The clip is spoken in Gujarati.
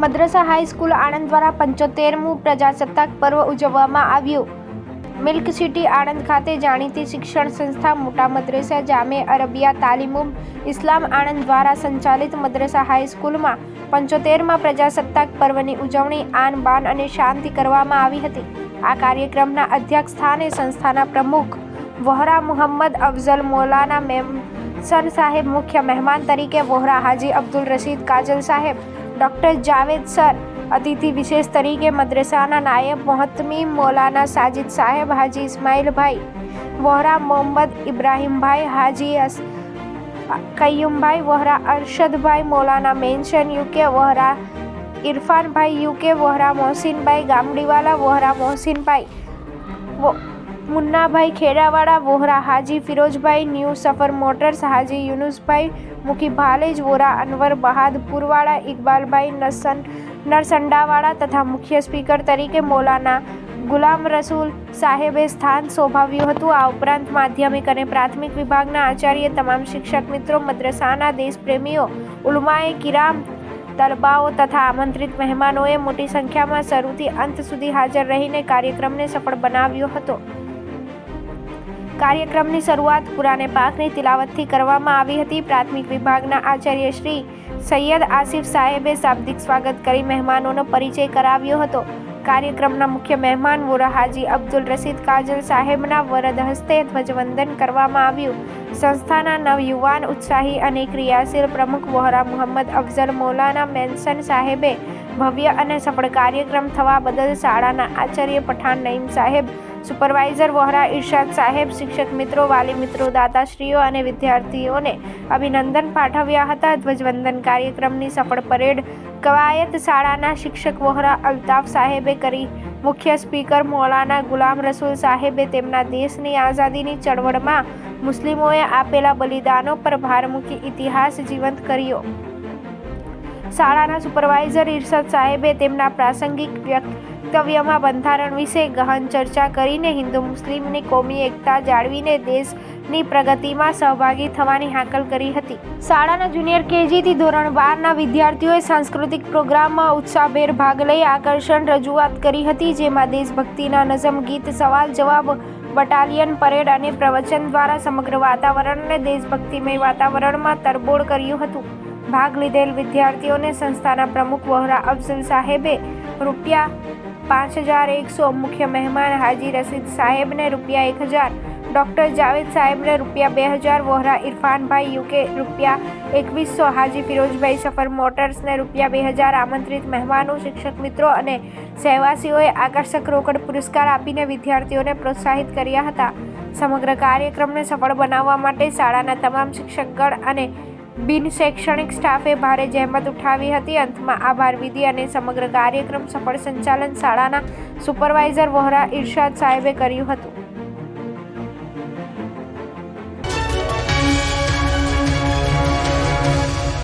મદ્રસા હાઈસ્કૂલ આણંદ દ્વારા પંચોતેરમું પ્રજાસત્તાક પર્વ ઉજવવામાં આવ્યું. મિલ્ક સિટી આણંદ ખાતે જાણીતી શિક્ષણ સંસ્થા મોટા મદ્રેસા જામે અરબિયા તાલીમુમ ઇસ્લામ આણંદ દ્વારા સંચાલિત મદ્રસા હાઈસ્કૂલમાં પંચોતેરમાં પ્રજાસત્તાક પર્વની ઉજવણી આન બાન અને શાંતિ કરવામાં આવી હતી. આ કાર્યક્રમના અધ્યક્ષ સ્થાને સંસ્થાના પ્રમુખ વોહરા મુહમ્મદ અફઝલ, મૌલાના મેમસન સાહેબ, મુખ્ય મહેમાન તરીકે વોહરા હાજી અબ્દુલ રશીદ કાજલ સાહેબ ડૉક્ટર જાવેદ સર, અતિથિ વિશેષ તરીકે મદ્રસાના નાયબ મોહતમી મૌલાના સાજિદ સાહેબ હાજી ઇસ્માઇલભાઈ, વોહરા મોહમ્મદ ઇબ્રાહીમભાઈ હાજી અસ, Kaiyumbhai, Vohra Arshadbhai Maulana mention UK, Vohra Irfanbhai UK, Vohra Mohsinbhai Gamdiwala, Vohra Mohsinbhai Munnabhai Khedawala, Vohra Haji, Firojbhai, new સફર મોટર્સ હાજી, યુનુસભાઈ મુખી ભાલેજ વોરા અનવર બહાદપુરવાળા ઇકબાલભાઈ, નસન, નરસંડાવાળા તથા મુખ્ય સ્પીકર તરીકે મૌલાના ગુલામ રસૂલ સાહેબે સ્થાન શોભાવ્યું હતું. આ ઉપરાંત માધ્યમિક અને પ્રાથમિક વિભાગના આચાર્ય, તમામ શિક્ષક મિત્રો, મદ્રસાના દેશપ્રેમીઓ, ઉલમાએ કિરામ, તલબાઓ તથા આમંત્રિત મહેમાનોએ મોટી સંખ્યામાં શરૂથી અંત સુધી હાજર રહીને કાર્યક્રમને સફળ બનાવ્યો હતો. કાર્યક્રમની શરૂઆત પુરાને પાકની તિલાવતથી કરવામાં આવી હતી. પ્રાથમિક વિભાગના આચાર્ય શ્રી સૈયદ આસિફ સાહેબે શાબ્દિક સ્વાગત કરી મહેમાનોનો પરિચય કરાવ્યો હતો. કાર્યક્રમના મુખ્ય મહેમાન વોરા હાજી અબ્દુલ રશીદ કાજલ સાહેબના વરદ હસ્તે ધ્વજવંદન કરવામાં આવ્યું. સંસ્થાના નવયુવાન ઉત્સાહી અને ક્રિયાશીલ પ્રમુખ વોહરા મોહમ્મદ અફઝલ, મૌલાના મેન્સન સાહેબે ભવ્ય અને સફળ કાર્યક્રમ થવા બદલ શાળાના આચાર્ય પઠાણ નઈમ સાહેબ સુપરવાઇઝર વોહરા ઇરશાદ સાહેબ, શિક્ષક મિત્રો, વાલી મિત્રો, દાતાશ્રીઓ અને વિદ્યાર્થીઓને અભિનંદન પાઠવ્યા હતા. ધ્વજવંદન કાર્યક્રમની સફળ પરેડ કવાયત શાળાના શિક્ષક વોહરા અલ્તાફ સાહેબે કરી. મુખ્ય સ્પીકર મૌલાના ગુલામ રસૂલ સાહેબે તેમના દેશની આઝાદીની ચળવળમાં મુસ્લિમોએ આપેલા બલિદાનો પર ભાર મૂકી ઇતિહાસ જીવંત કર્યો. શાળાના સુપરવાઇઝર ઇરશદ સાહેબે તેમના પ્રાસંગિક વક્તવ્યમાં બંધારણ વિશે ગહન ચર્ચા કરીને હિન્દુ મુસ્લિમની કોમી એકતા જાળવીને દેશની પ્રગતિમાં સહભાગી થવાની હાકલ કરી હતી. શાળાના જુનિયર કેજીથી ધોરણ બારના વિદ્યાર્થીઓએ સાંસ્કૃતિક પ્રોગ્રામમાં ઉત્સાહભેર ભાગ લઈ આકર્ષણ રજૂઆત કરી હતી, જેમાં દેશભક્તિના નઝમ ગીત, સવાલ જવાબ, બટાલિયન પરેડ અને પ્રવચન દ્વારા સમગ્ર વાતાવરણને દેશભક્તિમય વાતાવરણમાં તરબોળ કર્યું હતું. ભાગ લીધેલ વિદ્યાર્થીઓને સંસ્થાના પ્રમુખ વહોરા અફઝલ સાહેબે રૂપિયા પાંચ હજાર એકસો મુખ્ય મહેમાન હાજી રશીદ સાહેબને રૂપિયા એક હજાર, ડૉક્ટર જાવેદ સાહેબને રૂપિયા બે હજાર, વોહરા ઇરફાનભાઈ યુકે રૂપિયા એકવીસો, હાજી ફિરોજભાઈ સફર મોટર્સને રૂપિયા બે હજાર આમંત્રિત મહેમાનો, શિક્ષક મિત્રો અને સહેવાસીઓએ આકર્ષક રોકડ પુરસ્કાર આપીને વિદ્યાર્થીઓને પ્રોત્સાહિત કર્યા હતા. સમગ્ર કાર્યક્રમને સફળ બનાવવા માટે શાળાના તમામ શિક્ષકગણ અને બિન શૈક્ષણિક સ્ટાફે ભારે જહેમત ઉઠાવી હતી. અંતમાં આભાર વિધિ અને સમગ્ર કાર્યક્રમ સફળ સંચાલન શાળાના સુપરવાઇઝર વોહરા ઇરશાદ સાહેબે કર્યું હતું.